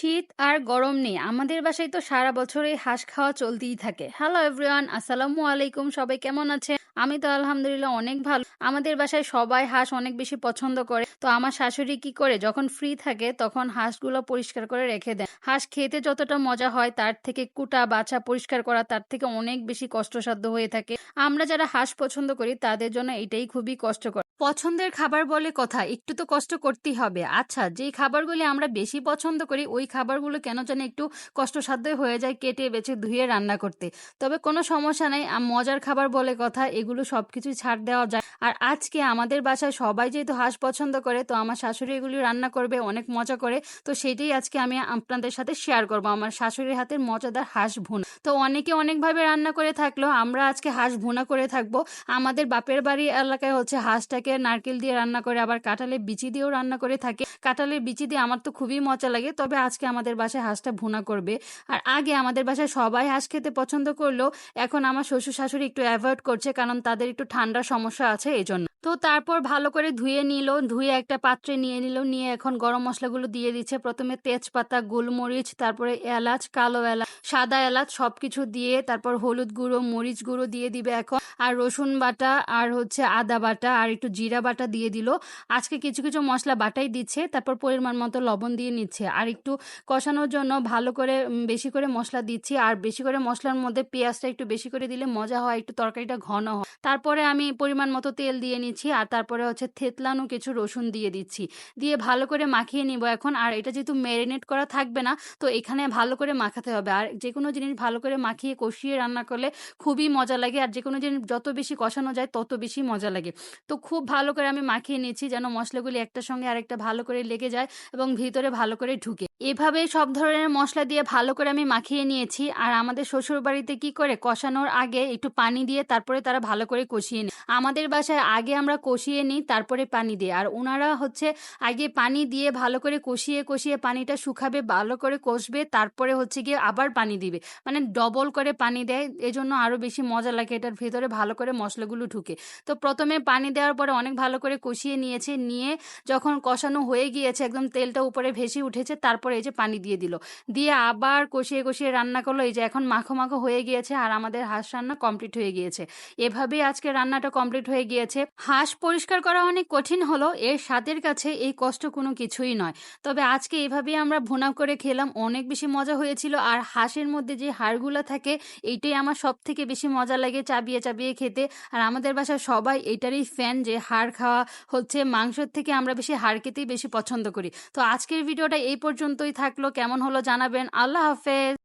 শীত আর গরম নেই। আমাদের বাসায় তো সারা বছরই হাঁস খাওয়া চলতেই থাকে। হ্যালো এভরিওয়ান আসসালামু আলাইকুম, সবাই কেমন আছে আমি তো আলহামদুলিল্লাহ অনেক ভালো। আমাদের বাসায় সবাই হাঁস অনেক বেশি পছন্দ করে। তো আমার শাশুড়ি কি করে? যখন ফ্রি থাকে, তখন হাঁসগুলো পরিষ্কার করে রেখে দেন হাঁস খেতে যতটা মজা হয়, তার থেকে কুটা বাছা পরিষ্কার করা তার থেকে অনেক বেশি কষ্টসাধ্য হয়ে থাকে। আমরা যারা হাঁস পছন্দ করি, তাদের জন্য এটাই খুবই কষ্টকর। পছন্দের খাবার বলে কথা, একটু তো কষ্ট করতেই হবে। আচ্ছা যেই খাবারগুলি আমরা বেশি পছন্দ করি, ওই খাবারগুলো কেন জানি একটু কষ্টসাধ্য হয়ে যায় কেটে বেছে ধুয়ে রান্না করতে। তবে কোনো সমস্যা নেই মজার খাবার বলে কথা, এগুলো সব কিছুই ছাড় দেওয়া যায়। আর আজকে আমাদের বাসায় সবাই যেহেতু হাঁস পছন্দ করে, তো আমার শাশুড়ি এগুলি রান্না করবে, অনেক মজা করে। তো সেটাই আজকে আমি আপনাদের সাথে শেয়ার করব, আমার শাশুড়ির হাতের মজাদার হাঁস ভুনা। তো অনেকে অনেকভাবে রান্না করে থাকল, আমরা আজকে হাঁস ভুনা করে থাকব। আমাদের বাপের বাড়ি এলাকায় হচ্ছে হাঁসটাকে নারকেল দিয়ে রান্না করে, আবার কাঁঠালের বিচি দিয়েও রান্না করে থাকে। কাঁঠালের বিচি দিয়ে আমার তো খুবই মজা লাগে, তবে আজকে আমাদের বাসায় হাঁসটা ভুনা করবে। আর আগে আমাদের বাসায় সবাই হাঁস খেতে পছন্দ করলেও এখন আমার শ্বশুর শাশুড়ি একটু অ্যাভয়েড করছে, কারণ তাদের একটু ঠান্ডার সমস্যা আছে এই জন্য তো তারপর ভালো করে ধুয়ে নিল, ধুয়ে একটা পাত্রে নিয়ে নিল, নিয়ে এখন গরম মশলাগুলো দিয়ে দিচ্ছে। প্রথমে তেজপাতা, গোলমরিচ, তারপরে এলাচ, কালো এলাচ সাদা এলাচ সব কিছু দিয়ে, তারপর হলুদ গুঁড়ো, মরিচ গুঁড়ো দিয়ে দিবে এখন। আর রসুন বাটা আর হচ্ছে আদা বাটা আর একটু জিরা বাটা দিয়ে দিল। আজকে কিছু কিছু মশলা বাটাই দিচ্ছে, তারপর পরিমাণ মতো লবণ দিয়ে নিচ্ছে। আর একটু কষানোর জন্য ভালো করে বেশি করে মশলা দিচ্ছি। আর বেশি করে মশলার মধ্যে পেঁয়াজটা একটু বেশি করে দিলে মজা হয়, একটু তরকারিটা ঘন হয়। তারপরে আমি পরিমাণ মতো তেল দিয়ে নিচ্ছি। আর তারপরে হচ্ছে থেতলানো কিছু রসুন দিয়ে দিচ্ছি। দিয়ে ভালো করে মাখিয়ে নিব এখন। আর এটা যেহেতু ম্যারিনেট করা থাকবে না, তো এখানে ভালো করে মাখাতে হবে। আর যে কোনো জিনিস ভালো করে মাখিয়ে, কষিয়ে রান্না করলে খুবই মজা লাগে। আর যে কোনো জিনিস যত বেশি কষানো যায়, তত বেশি মজা লাগে। তো খুব ভালো করে আমি মাখিয়ে নিয়েছি যেন মশলাগুলি একটার সঙ্গে আরেকটা ভালো করে লেগে যায় এবং ভিতরে ভালো করে ঢুকে। এভাবে সব ধরনের মশলা দিয়ে ভালো করে আমি মাখিয়ে নিয়েছি। আর আমাদের শ্বশুর বাড়িতে কি করে? কষানোর আগে একটু পানি দিয়ে তারপরে তারা ভালো করে কষিয়ে নেয়। আমাদের বাসায় আগে আমরা কষিয়ে নিই, তারপরে পানি দিয়ে। আর ওনারা হচ্ছে আগে পানি দিয়ে ভালো করে কষিয়ে কষিয়ে পানিটা শুকাবে, ভালো করে কষবে, তারপরে হচ্ছে গিয়ে আবার পানি দিবে। মানে ডবল করে পানি দেয়, এজন্য আরও বেশি মজা লাগে এটার ভেতরে ভালো করে মশলাগুলো ঢুকে। তো প্রথমে পানি দেওয়ার পরে অনেক ভালো করে কষিয়ে নিয়েছে, নিয়ে যখন কষানো হয়ে গিয়েছে, একদম তেলটা উপরে ভেসে উঠেছে, তারপরে এই যে পানি দিয়ে দিল। দিয়ে আবার কষিয়ে কষিয়ে রান্না করল, এই যে এখন মাখো মাখো হয়ে গিয়েছে আর আমাদের হাঁস রান্না কমপ্লিট হয়ে গিয়েছে। এভাবেই আজকে রান্নাটা কমপ্লিট হয়ে গিয়েছে। হাঁস পরিষ্কার করা অনেক কঠিন হলো, এর স্বাদের কাছে এই কষ্ট কোনো কিছুই নয়। তবে আজকে এভাবেই আমরা ভুনা করে খেলাম, অনেক বেশি মজা হয়েছিল আর হাঁসের মধ্যে যে হাড়গুলো থাকে, এইটাই আমার সব থেকে বেশি মজা লাগে চাবিয়ে চাবিয়ে খেতে। আর আমাদের বাসায় সবাই এটারই ফ্যান যে হাড় খাওয়া হচ্ছে, মাংসর থেকে আমরা বেশি হাড় খেতেই বেশি পছন্দ করি। তো আজকের ভিডিওটা এই পর্যন্তই থাকল, কেমন হলো জানাবেন, আল্লাহ হাফেজ।